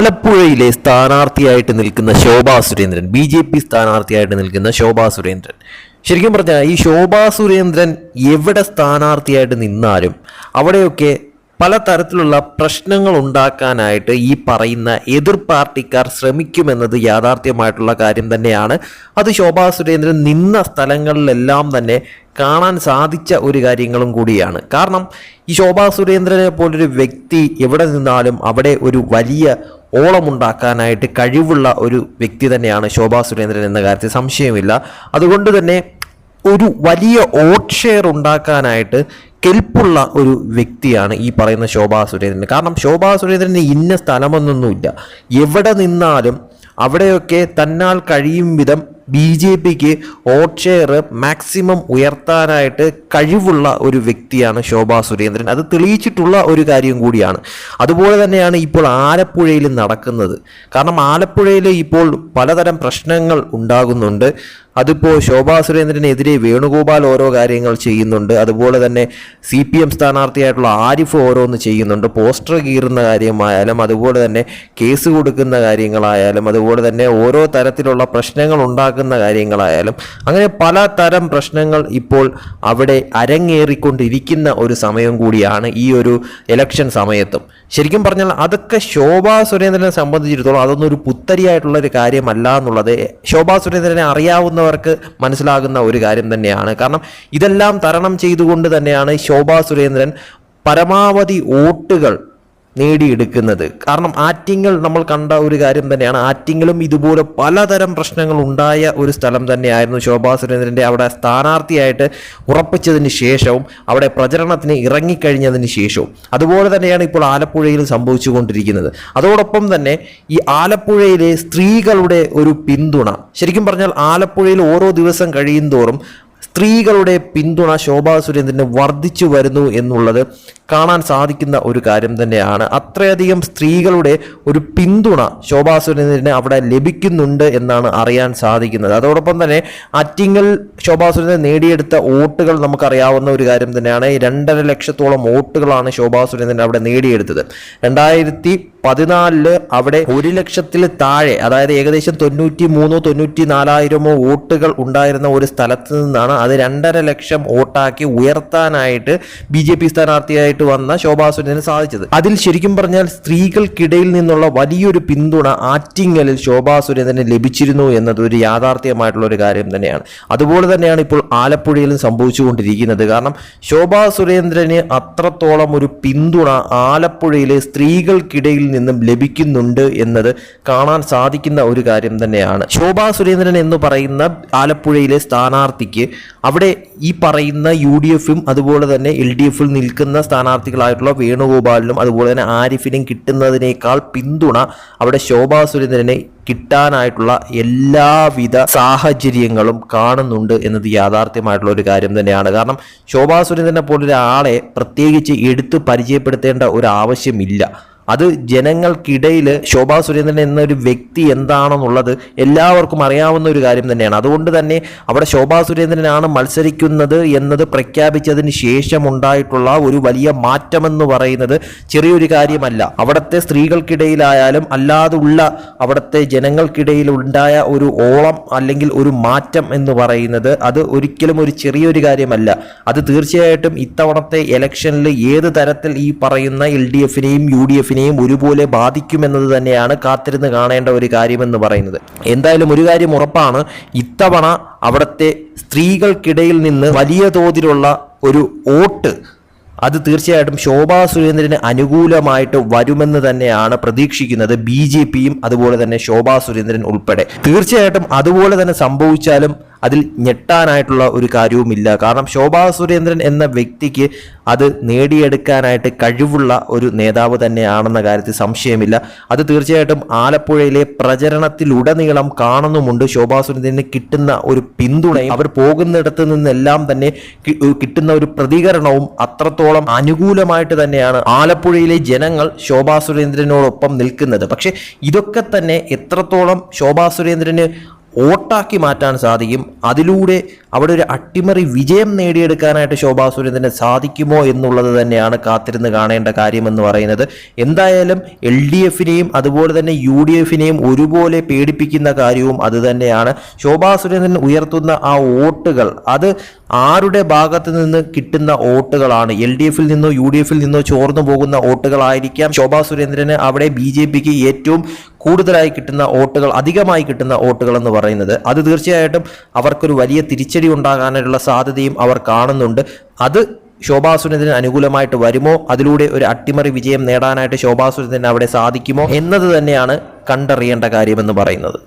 ആലപ്പുഴയിലെ സ്ഥാനാർത്ഥിയായിട്ട് നിൽക്കുന്ന Shobha Surendran B J P സ്ഥാനാർത്ഥിയായിട്ട് നിൽക്കുന്ന ശോഭാ സുരേന്ദ്രൻ. ശരിക്കും പറഞ്ഞാൽ ഈ ശോഭാ സുരേന്ദ്രൻ എവിടെ സ്ഥാനാർത്ഥിയായിട്ട് നിന്നാലും അവിടെയൊക്കെ പല തരത്തിലുള്ള പ്രശ്നങ്ങൾ ഉണ്ടാക്കാനായിട്ട് ഈ പറയുന്ന എതിർ പാർട്ടിക്കാർ ശ്രമിക്കുമെന്നത് യാഥാർത്ഥ്യമായിട്ടുള്ള കാര്യം തന്നെയാണ്. അത് ശോഭാ സുരേന്ദ്രൻ നിന്ന സ്ഥലങ്ങളിലെല്ലാം തന്നെ കാണാൻ സാധിച്ച ഒരു കാര്യങ്ങളും കൂടിയാണ്. കാരണം ഈ ശോഭാ സുരേന്ദ്രനെ പോലൊരു വ്യക്തി എവിടെ നിന്നാലും അവിടെ ഒരു വലിയ ഓളമുണ്ടാക്കാനായിട്ട് കഴിവുള്ള ഒരു വ്യക്തി തന്നെയാണ് ശോഭാ സുരേന്ദ്രൻ എന്ന കാര്യത്തിൽ സംശയമില്ല. അതുകൊണ്ട് തന്നെ ഒരു വലിയ ഓട്ട് ഷെയർ ഉണ്ടാക്കാനായിട്ട് കെൽപ്പുള്ള ഒരു വ്യക്തിയാണ് ഈ പറയുന്ന ശോഭാ സുരേന്ദ്രൻ. കാരണം ശോഭാ സുരേന്ദ്രന് ഇന്ന സ്ഥലമൊന്നൊന്നുമില്ല എവിടെ നിന്നാലും അവിടെയൊക്കെ തന്നാൽ കഴിയും വിധം ബി ജെ പിക്ക് വോട്ട് ഷെയർ മാക്സിമം ഉയർത്താനായിട്ട് കഴിവുള്ള ഒരു വ്യക്തിയാണ് ശോഭാ സുരേന്ദ്രൻ. അത് തെളിയിച്ചിട്ടുള്ള ഒരു കാര്യം കൂടിയാണ്. അതുപോലെ തന്നെയാണ് ഇപ്പോൾ ആലപ്പുഴയിൽ നടക്കുന്നത്. കാരണം ആലപ്പുഴയിൽ ഇപ്പോൾ പലതരം പ്രശ്നങ്ങൾ ഉണ്ടാകുന്നുണ്ട്. അതിപ്പോൾ ശോഭാ സുരേന്ദ്രനെതിരെ വേണുഗോപാൽ ഓരോ കാര്യങ്ങൾ ചെയ്യുന്നുണ്ട്. അതുപോലെ തന്നെ സി പി എം സ്ഥാനാർത്ഥിയായിട്ടുള്ള ആരിഫ് ഓരോന്ന് ചെയ്യുന്നുണ്ട്. പോസ്റ്റർ കീറുന്ന കാര്യമായാലും അതുപോലെ തന്നെ കേസ് കൊടുക്കുന്ന കാര്യങ്ങളായാലും അതുപോലെ തന്നെ ഓരോ തരത്തിലുള്ള പ്രശ്നങ്ങൾ ഉണ്ടാക്കുന്ന കാര്യങ്ങളായാലും അങ്ങനെ പല തരം പ്രശ്നങ്ങൾ ഇപ്പോൾ അവിടെ അരങ്ങേറിക്കൊണ്ടിരിക്കുന്ന ഒരു സമയം കൂടിയാണ് ഈ ഒരു ഇലക്ഷൻ സമയത്തും. ശരിക്കും പറഞ്ഞാൽ അതൊക്കെ ശോഭാ സുരേന്ദ്രനെ സംബന്ധിച്ചിടത്തോളം അതൊന്നും ഒരു പുത്തരിയായിട്ടുള്ള ഒരു കാര്യമല്ല എന്നുള്ളത് ശോഭാ സുരേന്ദ്രനെ അറിയാവുന്നവർക്ക് മനസ്സിലാകുന്ന ഒരു കാര്യം തന്നെയാണ്. കാരണം ഇതെല്ലാം തരണം ചെയ്തുകൊണ്ട് തന്നെയാണ് ശോഭാ സുരേന്ദ്രൻ പരമാവധി വോട്ടുകൾ നേടിയെടുക്കുന്നത്. കാരണം ആറ്റിങ്ങൽ നമ്മൾ കണ്ട ഒരു കാര്യം തന്നെയാണ്. ആറ്റിങ്ങലും ഇതുപോലെ പലതരം പ്രശ്നങ്ങൾ ഉണ്ടായ ഒരു സ്ഥലം തന്നെയായിരുന്നു ശോഭാ സുരേന്ദ്രന്റെ അവിടെ സ്ഥാനാർത്ഥിയായിട്ട് ഉറപ്പിച്ചതിന് ശേഷവും അവിടെ പ്രചരണത്തിന് ഇറങ്ങിക്കഴിഞ്ഞതിന് ശേഷവും. അതുപോലെ തന്നെയാണ് ഇപ്പോൾ ആലപ്പുഴയിൽ സംഭവിച്ചുകൊണ്ടിരിക്കുന്നത്. അതോടൊപ്പം തന്നെ ഈ ആലപ്പുഴയിലെ സ്ത്രീകളുടെ ഒരു പിന്തുണ. ശരിക്കും പറഞ്ഞാൽ ആലപ്പുഴയിൽ ഓരോ ദിവസം കഴിയും സ്ത്രീകളുടെ പിന്തുണ ശോഭാ സുരേന്ദ്രന് വർദ്ധിച്ചു വരുന്നു എന്നുള്ളത് കാണാൻ സാധിക്കുന്ന ഒരു കാര്യം തന്നെയാണ്. അത്രയധികം സ്ത്രീകളുടെ ഒരു പിന്തുണ ശോഭാ സുരേന്ദ്രന് അവിടെ ലഭിക്കുന്നുണ്ട് എന്നാണ് അറിയാൻ സാധിക്കുന്നത്. അതോടൊപ്പം തന്നെ അറ്റിങ്ങൽ ശോഭാ സുരേന്ദ്രൻ നേടിയെടുത്ത വോട്ടുകൾ നമുക്കറിയാവുന്ന ഒരു കാര്യം തന്നെയാണ്. രണ്ടര ലക്ഷത്തോളം വോട്ടുകളാണ് ശോഭാ സുരേന്ദ്രൻ അവിടെ നേടിയെടുത്തത്. രണ്ടായിരത്തി പതിനാലിൽ അവിടെ ഒരു ലക്ഷത്തിൽ താഴെ അതായത് ഏകദേശം തൊണ്ണൂറ്റി മൂന്നോ തൊണ്ണൂറ്റി നാലായിരമോ വോട്ടുകൾ ഉണ്ടായിരുന്ന ഒരു സ്ഥലത്ത് നിന്നാണ് അത് രണ്ടര ലക്ഷം വോട്ടാക്കി ഉയർത്താനായിട്ട് ബി ജെ പി സ്ഥാനാർത്ഥിയായിട്ട് വന്ന ശോഭാ സുരേന്ദ്രന് സാധിച്ചത്. അതിൽ ശരിക്കും പറഞ്ഞാൽ സ്ത്രീകൾക്കിടയിൽ നിന്നുള്ള വലിയൊരു പിന്തുണ ആറ്റിങ്ങലിൽ ശോഭാ സുരേന്ദ്രന് ലഭിച്ചിരുന്നു എന്നത് ഒരു യാഥാർത്ഥ്യമായിട്ടുള്ള ഒരു കാര്യം തന്നെയാണ്. അതുപോലെ തന്നെയാണ് ഇപ്പോൾ ആലപ്പുഴയിലും സംഭവിച്ചുകൊണ്ടിരിക്കുന്നത്. കാരണം ശോഭാ സുരേന്ദ്രന് അത്രത്തോളം ഒരു പിന്തുണ ആലപ്പുഴയിലെ സ്ത്രീകൾക്കിടയിൽ നിന്നും ലഭിക്കുന്നുണ്ട് എന്നത് കാണാൻ സാധിക്കുന്ന ഒരു കാര്യം തന്നെയാണ്. ശോഭാ സുരേന്ദ്രൻ എന്ന് പറയുന്ന ആലപ്പുഴയിലെ സ്ഥാനാർത്ഥിക്ക് അവിടെ ഈ പറയുന്ന യു ഡി എഫും അതുപോലെ തന്നെ എൽ ഡി എഫിൽ നിൽക്കുന്ന സ്ഥാനാർത്ഥികളായിട്ടുള്ള വേണുഗോപാലിനും അതുപോലെ തന്നെ ആരിഫിനും കിട്ടുന്നതിനേക്കാൾ പിന്തുണ അവിടെ ശോഭാ സുരേന്ദ്രനെ കിട്ടാനായിട്ടുള്ള എല്ലാവിധ സാഹചര്യങ്ങളും കാണുന്നുണ്ട് എന്നത് യാഥാർത്ഥ്യമായിട്ടുള്ള ഒരു കാര്യം തന്നെയാണ്. കാരണം ശോഭാ സുരേന്ദ്രനെ പോലൊരാളെ പ്രത്യേകിച്ച് എടുത്തു പരിചയപ്പെടുത്തേണ്ട ഒരു ആവശ്യമില്ല അത് ജനങ്ങൾക്കിടയിൽ ശോഭാ സുരേന്ദ്രൻ എന്നൊരു വ്യക്തി എന്താണെന്നുള്ളത് എല്ലാവർക്കും അറിയാവുന്ന ഒരു കാര്യം തന്നെയാണ്. അതുകൊണ്ട് തന്നെ അവിടെ ശോഭാ സുരേന്ദ്രനാണ് മത്സരിക്കുന്നത് എന്നത് പ്രഖ്യാപിച്ചതിന് ശേഷം ഉണ്ടായിട്ടുള്ള ഒരു വലിയ മാറ്റമെന്ന് പറയുന്നത് ചെറിയൊരു കാര്യമല്ല. അവിടുത്തെ സ്ത്രീകൾക്കിടയിലായാലും അല്ലാതുള്ള അവിടുത്തെ ജനങ്ങൾക്കിടയിൽ ഉണ്ടായ ഒരു ഓളം അല്ലെങ്കിൽ ഒരു മാറ്റം എന്ന് പറയുന്നത് അത് ഒരിക്കലും ഒരു ചെറിയൊരു കാര്യമല്ല. അത് തീർച്ചയായിട്ടും ഇത്തവണത്തെ ഇലക്ഷനിൽ ഏത് തരത്തിൽ ഈ പറയുന്ന എൽ ഡി എഫിനെയും യു ഡി എഫിനെയും ഒരുപോലെ ബാധിക്കുമെന്നത് തന്നെയാണ് കാത്തിരുന്ന് കാണേണ്ട ഒരു കാര്യമെന്ന് പറയുന്നത്. എന്തായാലും ഒരു കാര്യം ഉറപ്പാണ് ഇത്തവണ അവിടുത്തെ സ്ത്രീകൾക്കിടയിൽ നിന്ന് വലിയ തോതിലുള്ള ഒരു വോട്ട് അത് തീർച്ചയായിട്ടും ശോഭാ സുരേന്ദ്രന് അനുകൂലമായിട്ട് വരുമെന്ന് തന്നെയാണ് പ്രതീക്ഷിക്കുന്നത് ബി ജെ പിയും അതുപോലെ തന്നെ ശോഭാ സുരേന്ദ്രൻ ഉൾപ്പെടെ. തീർച്ചയായിട്ടും അതുപോലെ തന്നെ സംഭവിച്ചാലും അതിൽ ഞെട്ടാനായിട്ടുള്ള ഒരു കാര്യവുമില്ല. കാരണം ശോഭാ സുരേന്ദ്രൻ എന്ന വ്യക്തിക്ക് അത് നേടിയെടുക്കാനായിട്ട് കഴിവുള്ള ഒരു നേതാവ് തന്നെയാണെന്ന കാര്യത്തിൽ സംശയമില്ല. അത് തീർച്ചയായിട്ടും ആലപ്പുഴയിലെ പ്രചരണത്തിലുടനീളം കാണുന്നുമുണ്ട്. ശോഭാ സുരേന്ദ്രന് കിട്ടുന്ന ഒരു പിന്തുണയും അവർ പോകുന്നിടത്ത് നിന്നെല്ലാം തന്നെ കിട്ടുന്ന ഒരു പ്രതികരണവും അത്രത്തോളം അനുകൂലമായിട്ട് തന്നെയാണ് ആലപ്പുഴയിലെ ജനങ്ങൾ ശോഭാ സുരേന്ദ്രനോടൊപ്പം നിൽക്കുന്നത്. പക്ഷേ ഇതൊക്കെ തന്നെ എത്രത്തോളം ശോഭാ സുരേന്ദ്രന് വോട്ടാക്കി മാറ്റാൻ സാധിക്കും. അതിലൂടെ അവിടെ ഒരു അട്ടിമറി വിജയം നേടിയെടുക്കാനായിട്ട് ശോഭാ സുരേന്ദ്രന് സാധിക്കുമോ എന്നുള്ളത് തന്നെയാണ് കാത്തിരുന്ന് കാണേണ്ട കാര്യമെന്ന് പറയുന്നത്. എന്തായാലും എൽ ഡി എഫിനെയും അതുപോലെ തന്നെ യു ഡി എഫിനെയും ഒരുപോലെ പേടിപ്പിക്കുന്ന കാര്യവും അത് തന്നെയാണ്. ശോഭാ സുരേന്ദ്രൻ ഉയർത്തുന്ന ആ വോട്ടുകൾ അത് ആരുടെ ഭാഗത്ത് നിന്ന് കിട്ടുന്ന വോട്ടുകളാണ്? എൽ ഡി എഫിൽ നിന്നോ യു ഡി എഫിൽ നിന്നോ ചോർന്നു പോകുന്ന വോട്ടുകളായിരിക്കാം. ശോഭാ സുരേന്ദ്രന് അവിടെ ബി ജെ പിക്ക് ഏറ്റവും കൂടുതലായി കിട്ടുന്ന വോട്ടുകൾ അധികമായി കിട്ടുന്ന വോട്ടുകൾ എന്ന് പറയുന്നത് അത് തീർച്ചയായിട്ടും അവർക്കൊരു വലിയ തിരിച്ചടി ഉണ്ടാകാനുള്ള സാധ്യതയും അവർ കാണുന്നുണ്ട്. അത് ശോഭാ സുരേന്ദ്രന് അനുകൂലമായിട്ട് വരുമോ? അതിലൂടെ ഒരു അട്ടിമറി വിജയം നേടാനായിട്ട് ശോഭാ സുരേന്ദ്രന് അവിടെ സാധിക്കുമോ? എന്നത് തന്നെയാണ് കണ്ടറിയേണ്ട കാര്യമെന്ന് പറയുന്നത്.